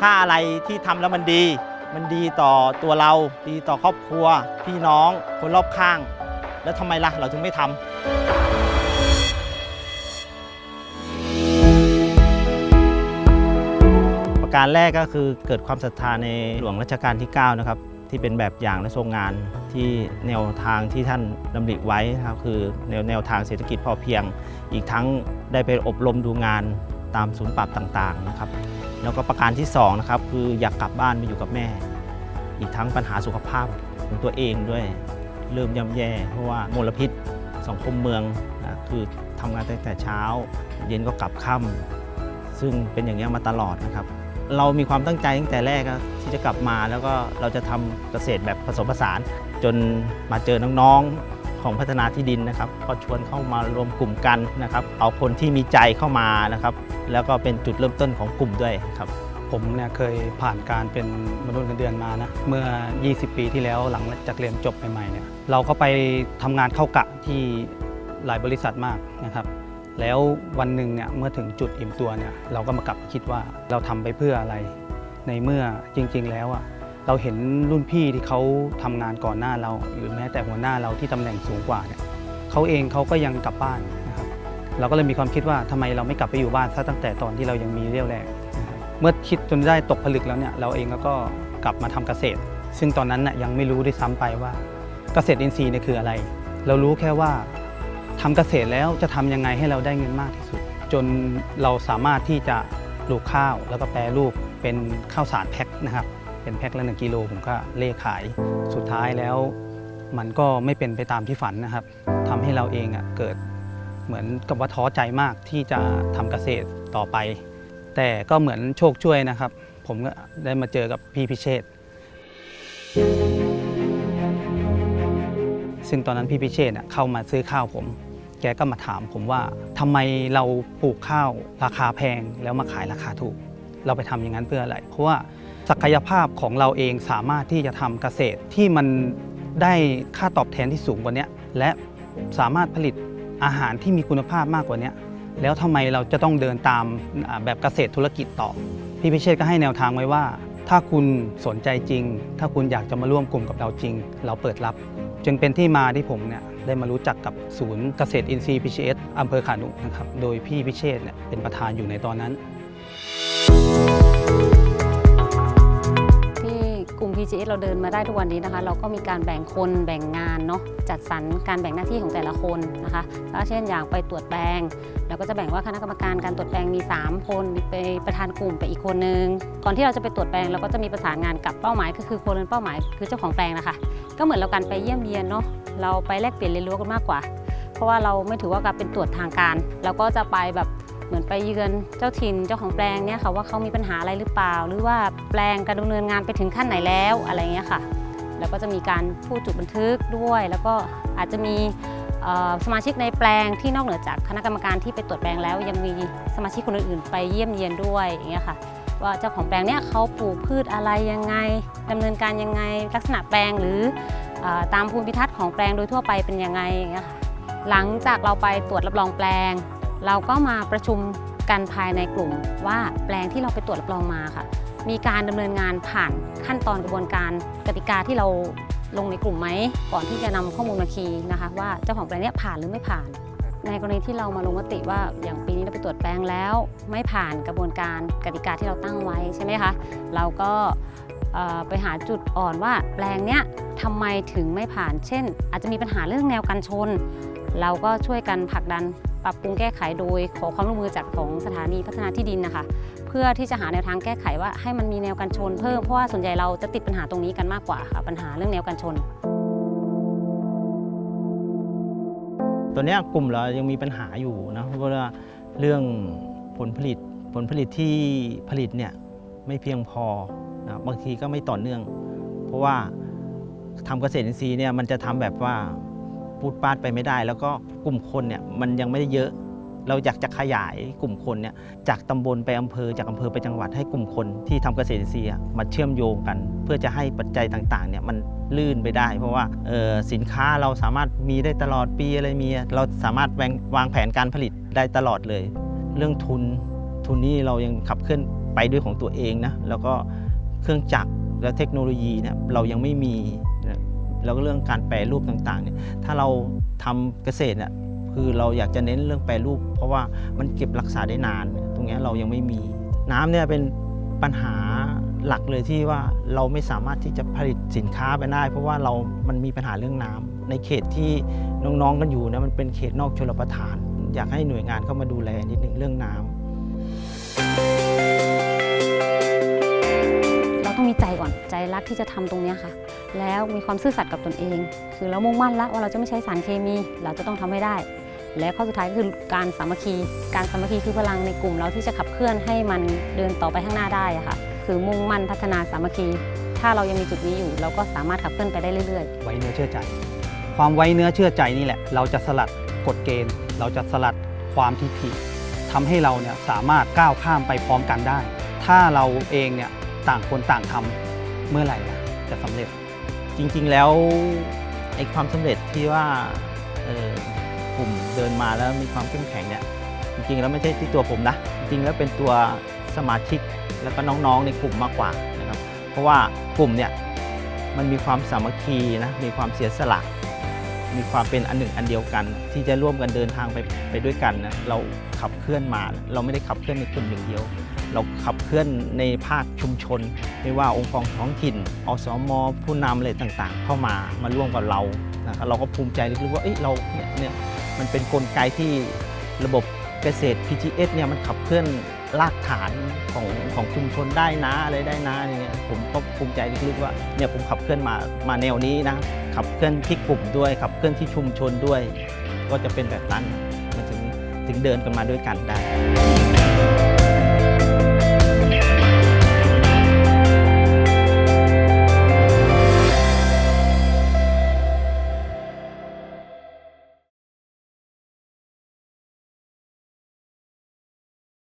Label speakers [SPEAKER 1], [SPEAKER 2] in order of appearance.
[SPEAKER 1] ถ้าอะไรที่ทำแล้วมันดี มันดีต่อตัวเรา ดีต่อครอบครัว พี่น้อง คนรอบข้าง แล้วทำไมล่ะเราถึงไม่ทำประการแรกก็คือเกิดความศรัทธาในหลวงรัชกาลที่9นะครับที่เป็นแบบอย่างและทรงงานที่แนวทางที่ท่านดำริไว้นะครับคือแนวแนวทางเศรษฐกิจพอเพียง อีกทั้งได้ไปอบรมดูงานตามศูนย์ปรับต่างๆนะครับ แล้วก็ประการที่2นะครับคืออยากกลับบ้านมาอยู่กับแม่ อีกทั้งปัญหาสุขภาพของตัวเองด้วย เริ่มย่ำแย่ เพราะว่ามลพิษสังคมเมืองนะคือทำงานตั้งแต่เช้า เย็นก็กลับค่ำซึ่งเป็นอย่างนี้ยมาตลอดนะครับ เรามีความตั้งใจตั้งแต่แรกที่จะกลับมาแล้วก็เราจะทำเกษตรแบบผสมผสาน จนมาเจอน้องๆ ของพัฒนาที่ดินนะครับ ก็ชวนเข้ามารวมกลุ่มกันนะครับ เอาคนที่มีใจเข้ามานะครับ แล้วก็เป็นจุดเริ่มต้นของกลุ่มด้วยครับ
[SPEAKER 2] ผมเนี่ยเคยผ่านการเป็นมนุษย์เงินเดือนมานะเมื่อ 20 ปีที่แล้วหลังจากเรียนจบใหม่ๆเนี่ยเราก็ไปทำงานเข้ากะที่หลายบริษัทมากนะครับ แล้ววันหนึ่งเนี่ยเมื่อถึงจุดอิ่มตัวเนี่ยเราก็มากลับคิดว่าเราทำไปเพื่ออะไร ในเมื่อจริง ๆ แล้วอะ เราเห็นรุ่นพี่ที่เขาทำงานก่อนหน้าเรา หรือแม้แต่หัวหน้าเราที่ตำแหน่งสูงกว่าเนี่ยเขาเองเขาก็ยังกลับบ้านนะครับเราก็เลยมีความคิดว่าทำไมเราไม่กลับไปอยู่บ้านซะตั้งแต่ตอนที่เรายังมีเรี่ยวแรงเมื่อคิดจนได้ตกผลึกแล้วเนี่ยเราเองก็กลับมาทำเกษตร ซึ่งตอนนั้นน่ะยังไม่รู้ด้วยซ้ำไปว่า เกษตรอินทรีย์เนี่ยคืออะไร เรารู้แค่ว่าทำเกษตรแล้วจะทำยังไงให้เราได้เงินมากที่สุด จนเราสามารถที่จะปลูกข้าวแล้วก็แปรรูปเป็นข้าวสารแพ็คนะครับ เป็นแพ็คละหนึ่งกิโลผมก็เล่ขาย สุดท้ายแล้ว มันก็ไม่เป็นไปตามที่ฝันนะครับทำให้เราเองอะเกิดเหมือนกับว่าท้อใจมากที่จะทำเกษตรต่อไป แต่ก็เหมือนโชคช่วยนะครับ ผมก็ได้มาเจอกับพี่พิเชษซึ่งตอนนั้นพี่พิเชษอะเข้ามาซื้อข้าวผม แกก็มาถามผมว่าทำไมเราปลูกข้าวราคาแพงแล้วมาขายราคาถูก เราไปทำอย่างนั้นเพื่ออะไร เพราะว่า ศักยภาพของเราเองสามารถที่จะทำเกษตรที่มันได้ค่าตอบแทนที่สูงกว่านี้และสามารถผลิตอาหารที่มีคุณภาพมากกว่านี้แล้วทำไมเราจะต้องเดินตามแบบเกษตรธุรกิจต่อ พี่พิเชษก็ให้แนวทางไว้ว่า ถ้าคุณสนใจจริง ถ้าคุณอยากจะมาร่วมกลุ่มกับเราจริง เราเปิดรับ จึงเป็นที่มาที่ผมเนี่ยได้มารู้จักกับศูนย์เกษตรอินทรีย์พิเชษอำเภอขานุนะครับ โดยพี่พิเชษเนี่ยเป็นประธานอยู่ในตอนนั้น
[SPEAKER 3] PGS เราเดินมาได้ทุกวันนี้นะคะ เราก็มีการแบ่งคนแบ่งงานเนาะจัดสรรการแบ่งหน้าที่ของแต่ละคนนะคะก็เช่นอย่างไปตรวจแปลงเราก็จะแบ่งว่าคณะกรรมการการตรวจแปลงมี 3 คนมีไปประธานกลุ่มไปอีกคนนึงก่อนที่เราจะไปตรวจแปลงเราก็จะมีประสานงานกับเป้าหมาย ก็คือคนเป้าหมายคือเจ้าของแปลงนะคะ ก็เหมือนเราการไปเยี่ยมเยียนเนาะเราไปแลกเปลี่ยนเรียนรู้กันมากกว่า เพราะว่าเราไม่ถือว่าการเป็นตรวจทางการเราก็จะไปแบบ เหมือนไปเยือนเจ้าถิ่นเจ้าของแปลงเนี่ยค่ะว่าเขามีปัญหาอะไรหรือเปล่า หรือว่าแปลงการดำเนินงานไปถึงขั้นไหนแล้วอะไรเงี้ยค่ะ แล้วก็จะมีการพูดจุดบันทึกด้วย แล้วก็อาจจะมีสมาชิกในแปลงที่นอกเหนือจากคณะกรรมการที่ไปตรวจแปลงแล้ว ยังมีสมาชิกคนอื่นๆไปเยี่ยมเยียนด้วยอย่างเงี้ยค่ะว่าเจ้าของแปลงเนี่ยเขาปลูกพืชอะไรยังไงดำเนินการยังไงลักษณะแปลงหรือออตามภูมิทัศน์ของแปลงโดยทั่วไปเป็นยังไงอย่างเงี้ยค่ะหลังจากเราไปตรวจรับรองแปลง เราก็มาประชุมกันภายในกลุ่ม ว่าแปลงที่เราไปตรวจรับรองมาค่ะ มีการดำเนินงานผ่านขั้นตอนกระบวนการกติกาที่เราลงในกลุ่มไหมก่อนที่จะนำข้อมูลมาคีนะคะ ว่าเจ้าของแปลงเนี้ยผ่านหรือไม่ผ่าน ในกรณีที่เรามาลงมติว่าอย่างปีนี้เราไปตรวจแปลงแล้ว ไม่ผ่านกระบวนการกติกาที่เราตั้งไว้ใช่ไหมคะเราก็ไปหาจุดอ่อนว่าแปลงเนี้ยทำไมถึงไม่ผ่าน เช่น อาจจะมีปัญหาเรื่องแนวกันชน เราก็ช่วยกันผลักดัน ปรับปรุงแก้ไขโดยขอความร่วมมือจากของสถานีพัฒนาที่ดินนะคะ เพื่อที่จะหาแนวทางแก้ไขว่าให้มันมีแนวกันชนเพิ่มเพราะว่าส่วนใหญ่เราจะติดปัญหาตรงนี้กันมากกว่าค่ะปัญหาเรื่องแนวกันชน
[SPEAKER 1] ตัวนี้กลุ่มเรายังมีปัญหาอยู่นะเพราะว่าเรื่องผลผลิตผลผลิตที่ผลิตเนี่ยไม่เพียงพอนะบางทีก็ไม่ต่อเนื่อง เพราะว่าทำเกษตรอินทรีย์เนี่ยมันจะทำแบบว่า พูดปาดไปไม่ได้ แล้วก็กลุ่มคนเนี่ยมันยังไม่ได้เยอะ เราอยากจะขยายกลุ่มคนเนี่ยจากตำบลไปอำเภอจากอำเภอไปจังหวัดให้กลุ่มคนที่ทำเกษตรอินทรีย์มาเชื่อมโยงกัน เพื่อจะให้ปัจจัยต่างๆเนี่ยมันลื่นไปได้ เพราะว่าสินค้าเราสามารถมีได้ตลอดปีอะไรมี เราสามารถวางวางแผนการผลิตได้ตลอดเลย เรื่องทุนทุนนี้เรายังขับเคลื่อนไปด้วยของตัวเองนะแล้วก็เครื่องจักรและเทคโนโลยีเนี่ยเรายังไม่มี แล้วก็เรื่องการแปรรูปต่างๆเนี่ยถ้าเราทำเกษตรเนี่ยคือเราอยากจะเน้นเรื่องแปรรูป เพราะว่ามันเก็บรักษาได้นาน ตรงนี้เรายังไม่มีน้ำเนี่ยเป็นปัญหาหลักเลยที่ว่าเราไม่สามารถที่จะผลิตสินค้าไปได้ เพราะว่าเรามันมีปัญหาเรื่องน้ำในเขตที่น้องๆกันอยู่นะมันเป็นเขตนอกชลประทาน อยากให้หน่วยงานเข้ามาดูแลนิดหนึ่งเรื่องน้ำ
[SPEAKER 3] เรา ต้องมีใจก่อนใจรักที่จะทำตรงนี้ค่ะ แล้วมีความซื่อสัตย์กับตนเอง คือเรามุ่งมั่นละว่าเราจะไม่ใช้สารเคมี เราจะต้องทำให้ได้ และข้อสุดท้ายก็คือการสามัคคี การสามัคคีคือพลังในกลุ่มเราที่จะขับเคลื่อนให้มันเดินต่อไปข้างหน้าได้ค่ะ คือมุ่งมั่นพัฒนาสามัคคี ถ้าเรายังมีจุดนี้อยู่ เราก็สามารถขับเคลื่อนไปได้เรื่อยๆ
[SPEAKER 2] ไว้เนื้อเชื่อใจ ความไว้เนื้อเชื่อใจนี่แหละ เราจะสลัดกฎเกณฑ์ เราจะสลัดความทิฐิทำให้เราเนี่ยสามารถก้าวข้ามไปพร้อมกันได้ ถ้าเราเองเนี่ย ต่างคนต่างทำเมื่อไหร่ล่ะจะสำเร็จ
[SPEAKER 1] จริงๆแล้วไอ้ความสำเร็จที่ว่าออกลุ่มเดินมาแล้วมีความเข้มแข็งเนี่ยจริงๆแล้วไม่ใช่ที่ตัวผมนะ จริงๆแล้วเป็นตัวสมาชิกแล้วก็น้องๆในกลุ่มมากกว่านะครับเพราะว่ากลุ่มเนี่ยมันมีความสามัคคีนะมีความเสียสละมีความเป็นอันหนึ่งอันเดียวกัน ที่จะร่วมกันเดินทางไปไปด้วยกันนะเราขับเคลื่อนมา เราไม่ได้ขับเคลื่อนในกลุ่มอย่างเดียว เราขับเคลื่อนในภาคชุมชน ไม่ว่าองค์กรท้องถิ่น อสมผู้นำอะไรต่างๆ เข้ามามาร่วมกับเรานะครับเราก็ภูมิใจลึกๆว่าเอ้ยเราเนี่ยเนี่ยมันเป็นกลไกที่ระบบเกษตร PGS เนี่ยมันขับเคลื่อนรากฐานของของชุมชนได้นะอะไรได้นะอย่างเงี้ยผมก็ภูมิใจลึกๆว่าเนี่ยผมขับเคลื่อนมามาแนวนี้นะขับเคลื่อนที่กลุ่มด้วยขับเคลื่อนที่ชุมชนด้วย ก็จะเป็นแบบนั้นมันถึงถึงเดินกันมาด้วยกันได้